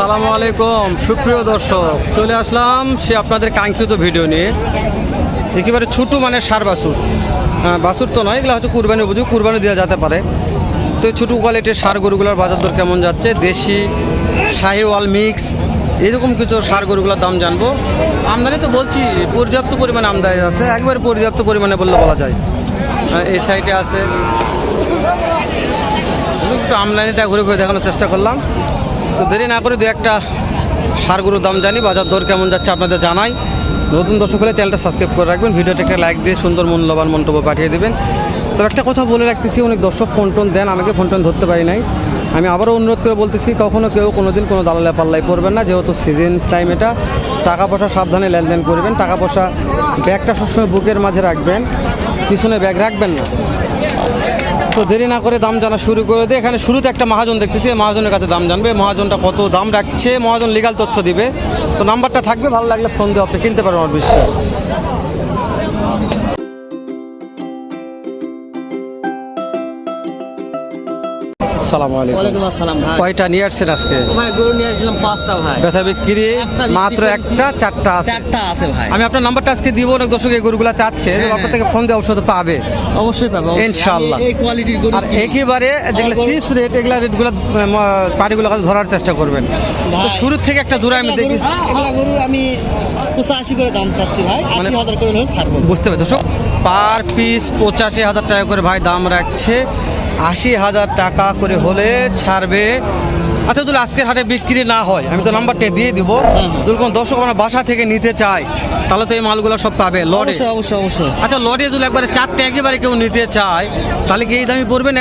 আসসালামু আলাইকুম সুপ্রিয় দর্শক চলে আসলাম সে আপনাদের কাঙ্ক্ষিত ভিডিও নিয়ে। একেবারে ছোটো মানে সার বাসুর হ্যাঁ, বাছুর তো নয় এগুলো হচ্ছে কুরবানি বুঝি কুরবানি দেওয়া যেতে পারে। তো ছোটো কোয়ালিটির সার গরুগুলোর বাজার দর কেমন যাচ্ছে? দেশি শাহিওয়াল মিক্স এরকম কিছু সার গরুগুলোর দাম জানব। আমদানি তো বলছি পর্যাপ্ত পরিমাণে আমদানি আছে। একবারে পর্যাপ্ত পরিমাণে বললে বলা যায়। হ্যাঁ, এই সাইডে আছে। একটু আমদানিটা ঘুরে ঘুরে দেখানোর চেষ্টা করলাম। তো দেরি না করে দু একটা সারগুলোর দাম জানি, বাজার দর কেমন যাচ্ছে আপনাদের জানাই। নতুন দর্শক হলে চ্যানেলটা সাবস্ক্রাইব করে রাখবেন ভিডিওটা একটা লাইক দিয়ে সুন্দর মূল্যবান মন্তব্য পাঠিয়ে দেবেন। তবে একটা কথা বলে রাখতেছি, অনেক দর্শক ফোন টোন দেন, আমাকে ফোন টোন ধরতে পারি নাই। আমি আবারও অনুরোধ করে বলতেছি, কখনো কেউ কোনো দিন কোনো দালালে পাল্লাই করবেন না, যেহেতু সিজন টাইম এটা। টাকা পয়সা সাবধানে লেনদেন করবেন, টাকা পয়সা ব্যাগটা সবসময় বুকের মাঝে রাখবেন, পিছনে ব্যাগ রাখবেন না। তো দেরি না করে দাম জানা শুরু করে দিয়ে এখানে শুরুতে একটা মহাজন দেখতেছি মহাজনের কাছে দাম জানবে। মহাজনটা কত দাম রাখছে, মহাজন লিগাল তথ্য দিবে। তো নাম্বারটা থাকবে, ভালো লাগলে ফোন দিয়ে আপনি কিনতে পারবেন আমার বিশ্বাস। সালাম আলাইকুম। আসসালাম ভাই। কয়টা নিয়ে আসছেন আজকে? ভাই গরু নিয়ে আসলাম পাঁচটা ভাই। ব্যথা বিক্রি মাত্র একটা চারটা আছে। চারটা আছে ভাই। আমি আপনার নাম্বারটা আজকে দিব অনেক দর্শক এই গরুগুলা চাচ্ছে। হ্যাঁ, আপনার থেকে ফোন দিয়ে অবশ্যই পাবে। অবশ্যই পাবো অবশ্যই। ইনশাআল্লাহ। এই কোয়ালিটির গরু আর একেবারে যেগুলো চিপস রেট এগুলা রেটগুলো পাটিগুলো ধরার চেষ্টা করবেন। তো শুরু থেকে একটা জোড়া আমি দেখি গরু- এগুলা গরু আমি পঁচাশি করে দাম চাচ্ছি ভাই। আশি মানে- হাজার করে ছাড়বো। বুঝতে পারি দর্শক? পার পিস পঁচাশি হাজার টাকা করে ভাই দাম রাখছে। আশি হাজার টাকা করে হলে ছাড়বে আচ্ছা যদি আজকের হাটে বিক্রি না হয় আমি তো নাম্বারটা দিয়ে দিব। যদি কোনো দর্শক আমার বাসা থেকে নিতে চায় তাহলে তো এই মালগুলো সব পাবে লড়ে অবশ্যই অবশ্যই অবশ্যই আচ্ছা লড়ে যদি একবারে চারটে একেবারে কেউ নিতে চায় তাহলে কি এই দামি পড়বে না?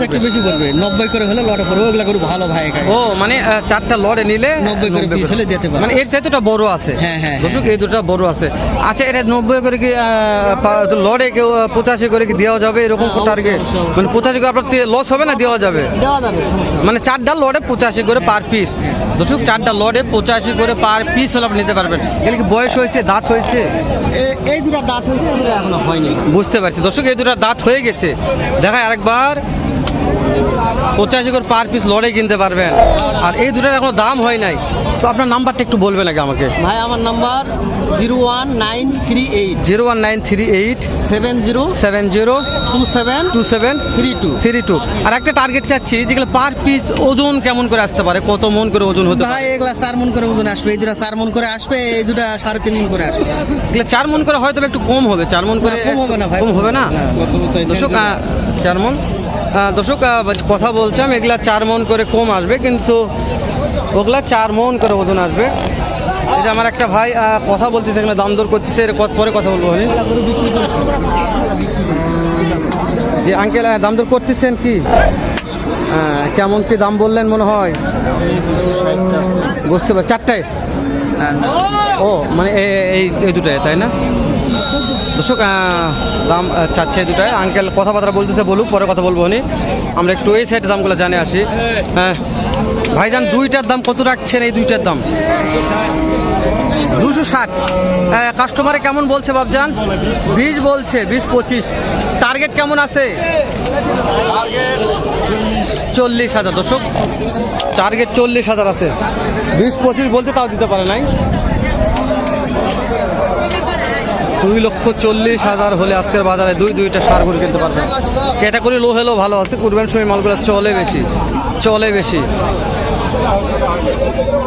একটু বেশি পড়বে নব্বই করে হলে লড়ে পড়বে ওগুলা গরু ভালো ভাই। ও মানে চারটা লড়ে নিলে 90 করে piece হলে দিতে পারবে। মানে এর চাইতে ওটা বড় আছে হ্যাঁ, হ্যাঁ, দর্শক এই দুটো বড় আছে আচ্ছা এটা নব্বই করে কি লড়ে কেউ পঁচাশি করে কি দেওয়া যাবে এরকম হ্যাঁ, টার্গেট অবশ্যই। মানে পঁচাশি করে আপনার লস হবে না দেওয়া যাবে দেওয়া যাবে। মানে চারটা লড়ে পঁচাশি করে পার পিস দর্শক চারটা লড়ে পঁচাশি করে পার পিস হলে আপনি নিতে পারবেন। এগুলো কি বয়স হয়েছে? দাঁত হয়েছে? এই দুটা দাঁত হয়েছে এই দুটা এখনও হয়নি। বুঝতে পারছি। দর্শক এই দুটা দাঁত হয়ে গেছে। দেখায় আরেকবার। পঁচাশি করে পার পিস লড়ে কিনতে পারবেন। আর এই দুটার এখনও দাম হয় নাই। তো আপনার নাম্বারটা একটু বলবেন আগে আমাকে। ভাই আমার number zero one nine three eight. Zero one nine three eight. Seven zero. Seven zero. Two seven. Two seven. Three two. Three two. আর একটা টার্গেট চাচ্ছি যেগুলো পার পিস ওজন কেমন করে আসতে পারে? কত মন করে ওজন হতে ভাই পারে এগুলা চার মন করে ওজন আসবে এই দুটা চার মন করে আসবে এই দুটা সাড়ে তিন মন করে আসবে। এগুলো চার মন করে হয়তো একটু কম হবে চার মন করে কম হবে না ভাই। কম হবে না। দর্শক চার মন। দর্শক কথা বলছিলাম এগুলা চার মন করে কম আসবে কিন্তু ওগুলা চার মন করে ওজন আসবে। এই যে আমার একটা ভাই কথা বলতেছে, এখানে দাম দর করতেছে, এর পরে কথা বলব আমি। যে আঙ্কেল দাম দর করতেছেন কি? কেমন কি দাম বললেন মনে হয়? বুঝতে পারছি চারটায়? ও মানে এই এই দুটায়, তাই না? দর্শক দাম চাচ্ছে দুটায়। আঙ্কেল কথাবার্তা বলতেছে বলুক, পরে কথা বলব উনি আমরা একটু এই সাইডে দামগুলো জানে আসি। হ্যাঁ। ভাইজান, দুইটার দাম কত রাখছেন এই দুইটার দাম? দুশো ষাট। কাস্টমারে কেমন বলছে বাবজান বিশ বলছে, বিশ পঁচিশ। টার্গেট কেমন আছে? চল্লিশ হাজার। দর্শক টার্গেট চল্লিশ হাজার আছে। বিশ পঁচিশ বলছে, তাও দিতে পারে নাই। দুই লক্ষ চল্লিশ হাজার হলে আজকের বাজারে দুই দুইটা সার গরু কিনতে পারবেন। ক্যাটাগরি লো হলেও ভালো আছে। কুরবান সময় মালগুলো চলে বেশি চলে বেশি।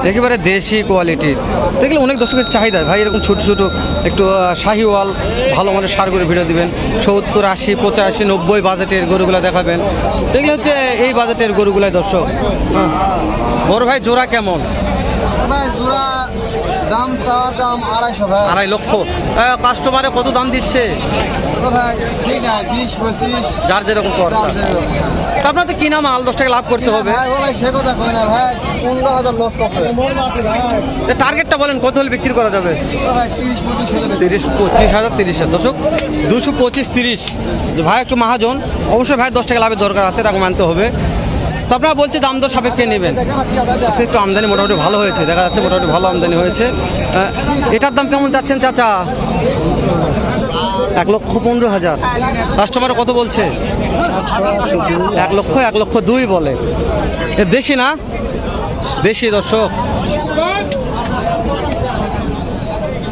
একেবারে দেশি কোয়ালিটির দেখলে অনেক দর্শকের চাহিদা। ভাই, এরকম ছোট ছোট একটু শাহিওয়াল, ভালো মানের সার গরু ভিডিও দেবেন। সত্তর, আশি, পঁচাশি, নব্বই বাজেটের গরুগুলো দেখাবেন। দেখলে হচ্ছে এই বাজেটের গরুগুলাই দর্শক। বড় ভাই, জোড়া কেমন? ভাই জোড়া দাম চাওয়া দাম আড়াইশো ভাই। আড়াই লক্ষ। কাস্টমারে কত দাম দিচ্ছে? ও ভাই ঠিক আছে বিশ পঁচিশ। যার যেরকম কর্তা আপনার তো কিনা মাল দশ টাকা লাভ করতে হবে। ভাই ও ভাই সে কথা কয় না ভাই পনেরো হাজার লস করছে। টার্গেটটা বলেন কত হলে বিক্রি করা যাবে? ও ভাই তিরিশ পঁচিশ তিরিশ পঁচিশ হাজার তিরিশ হাজার। দশক দুশো পঁচিশ তিরিশ। যে ভাই একটু মহাজন। অবশ্যই ভাই দশ টাকা লাভের দরকার আছে এরকম মানতে হবে। আপনারা বলছে দাম দর সাপেক্ষে নেবেন। একটু আমদানি মোটামুটি ভালো হয়েছে, দেখা যাচ্ছে মোটামুটি ভালো আমদানি হয়েছে। এটার দাম কেমন চাচ্ছেন চাচা? এক লক্ষ পনেরো হাজার। কাস্টমার কত বলছে? এক লক্ষ এক লক্ষ দুই বলে। দেশি না? দেশি দর্শক।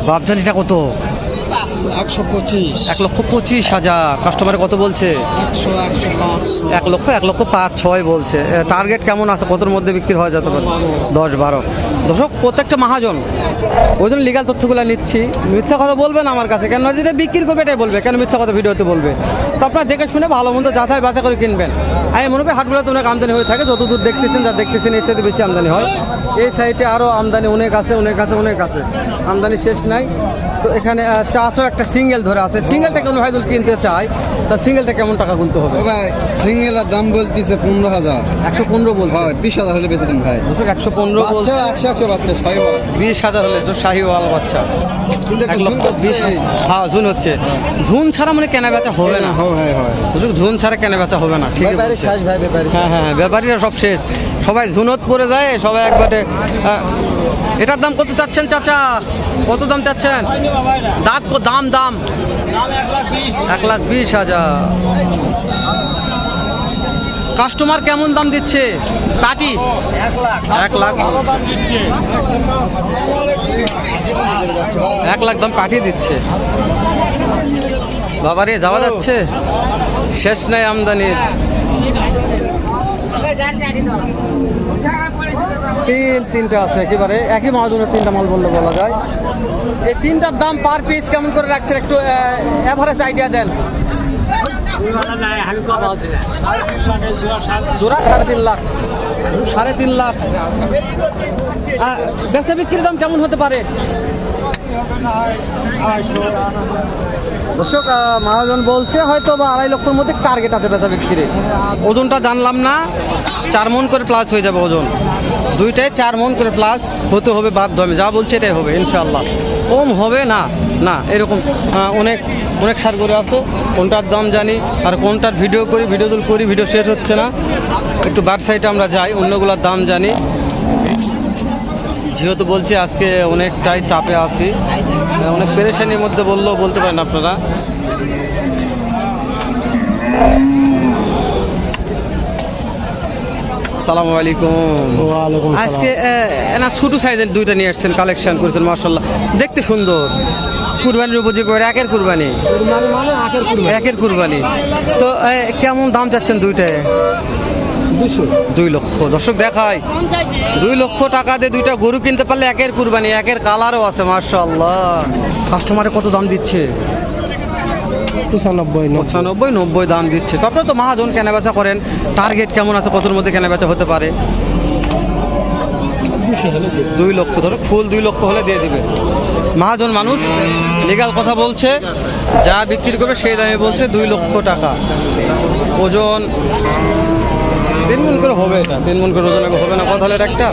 বাপজানিটা কত? একশো পঁচিশ। এক লক্ষ পঁচিশ হাজার। কাস্টমারে কত বলছে? এক লক্ষ এক লক্ষ পাঁচ ছয় বলছে। টার্গেট কেমন আছে? কতর মধ্যে বিক্রি হয়ে যেতে পারে? দশ বারো। দর্শক প্রত্যেকটা মহাজন ওই জন্য লিগাল তথ্যগুলো নিচ্ছি। মিথ্যা কথা বলবেন আমার কাছে। কেন যেটা বিক্রি করবে এটাই বলবে। কেন মিথ্যা কথা ভিডিওতে বলবে? তো আপনারা দেখে শুনে ভালো মন্দ যাচাই বাছাই করে কিনবেন। আমি মনে করি হাটগুলোতে অনেক আমদানি হয়ে থাকে। যত দূর দেখতেছেন যা দেখতেছেন এই সাইডে বেশি আমদানি হয়। এই সাইডে আরও আমদানি অনেক আছে অনেক আছে অনেক আছে। আমদানি শেষ নাই। তো এখানে চাচও একটা সিঙ্গেল ধরে আছে। সিঙ্গেলটা কোনো ভাই কিনতে চায় তা সিঙ্গেলটা কেমন টাকা গুনতে হবে? ভাই সিঙ্গেলের দাম বলতেছে পনেরো হাজার। একশো পনেরো বলছে? হয় বিশ হাজার হলে বেঁচে দিন ভাই। দর্শক একশো পনেরো বলছে? একশো একশো বাচ্চা ছয় বিশ হাজার হলে তো শাহিওয়াল বাচ্চা। কিন্তু বিশ হ্যাঁ ঝুন হচ্ছে। ঝুন ছাড়া মানে কেনা বেচা হবে না। হয় হয় হয়। ঝুন ছাড়া কেনা বেচা হবে না ঠিক আছে ভাই ব্যাপারে হ্যাঁ হ্যাঁ হ্যাঁ, ব্যাপারীরা সব শেষ। সবাই ঝুনত পড়ে যায় সবাই একবারে এটার দাম কত চাচ্ছেন চাচা? কত দাম চাচ্ছেন? দাঁত দাম দাম। এক লাখ বিশ হাজার। কাস্টমার কেমন দাম দিচ্ছে? পাটি এক লাখ। এক লাখ দাম পাঠিয়ে দিচ্ছে। বাবারে, যাওয়া যাচ্ছে? শেষ নাই আমদানির। তিন, তিনটা আছে একেবারে, একই মহাজনের তিনটা মাল বললে বলা যায়। এই তিনটার দাম পার পিস কেমন করে রাখছেন একটু এভারেজ আইডিয়া দেন। জোড়া সাড়ে তিন লাখ, সাড়ে তিন লাখ। বেচা বিক্রির দাম কেমন হতে পারে? দর্শক মহাজন বলছে হয়তো বা আড়াই লক্ষের মধ্যে টার্গেট আছে বেচা বিক্রি ওজনটা জানলাম না, চার মন করে প্লাস হয়ে যাবে ওজন। দুইটাই চার মন করে প্লাস হতে হবে বাধ্য আমি। যা বলছি এটাই হবে ইনশাল্লাহ কম হবে না না, এরকম অনেক অনেক সার করে আছে, কোনটার দাম জানি, আর কোনটার ভিডিও করি ভিডিও তুল করি ভিডিও শেষ হচ্ছে না। একটু বার সাইডে আমরা যাই, অন্যগুলোর দাম জানি। যেহেতু বলছি আজকে অনেকটাই চাপে আছি, অনেক পেরেশানির মধ্যে বললেও বলতে পারেন আপনারা। সালামু আলাইকুম। আজকে না ছোট সাইজের দুইটা নিয়ে আসছেন কালেকশন করেছেন মার্শাল্লাহ দেখতে সুন্দর। কুরবানির উপযোগী করে একের কুরবানি। একের কুরবানি। তো কেমন দাম চাচ্ছেন দুইটায় দুই লক্ষ। দর্শক দেখায় দুই লক্ষ টাকা দিয়ে দুইটা গরু কিনতে পারলে একের কুরবানি একের কালারও আছে মার্শাল্লাহ কাস্টমারে কত দাম দিচ্ছে? পঁচানব্বই পঁচানব্বই নব্বই দাম দিচ্ছে। তো আপনারা তো মহাজন কেনাবেচা করেন। টার্গেট কেমন আছে? কতর মধ্যে কেনাবেচা হতে পারে? দুই লক্ষ ধরো ফুল দুই লক্ষ হলে দিয়ে দিবে। মহাজন মানুষ লিগাল কথা বলছে। যা বিক্রি করবে সেই দামে বলছে দুই লক্ষ টাকা। ওজন তিন মন করে হবে এটা। তিন মন করে ওজন হবে না, কথা একটা।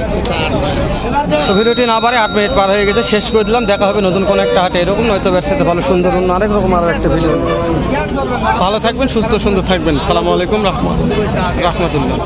তো ভিডিওটি না পারে আট মিনিট পার হয়ে গেছে, শেষ করে দিলাম, দেখা হবে নতুন কোনো একটা হাটে এরকম, নয়তো ব্যবসাতে ভালো, সুন্দর, অন্য আরেক রকম আরও একটা ভিডিও ভালো থাকবেন, সুস্থ, সুন্দর থাকবেন। সালামু আলাইকুম রহমান রহমতুল্লাহ।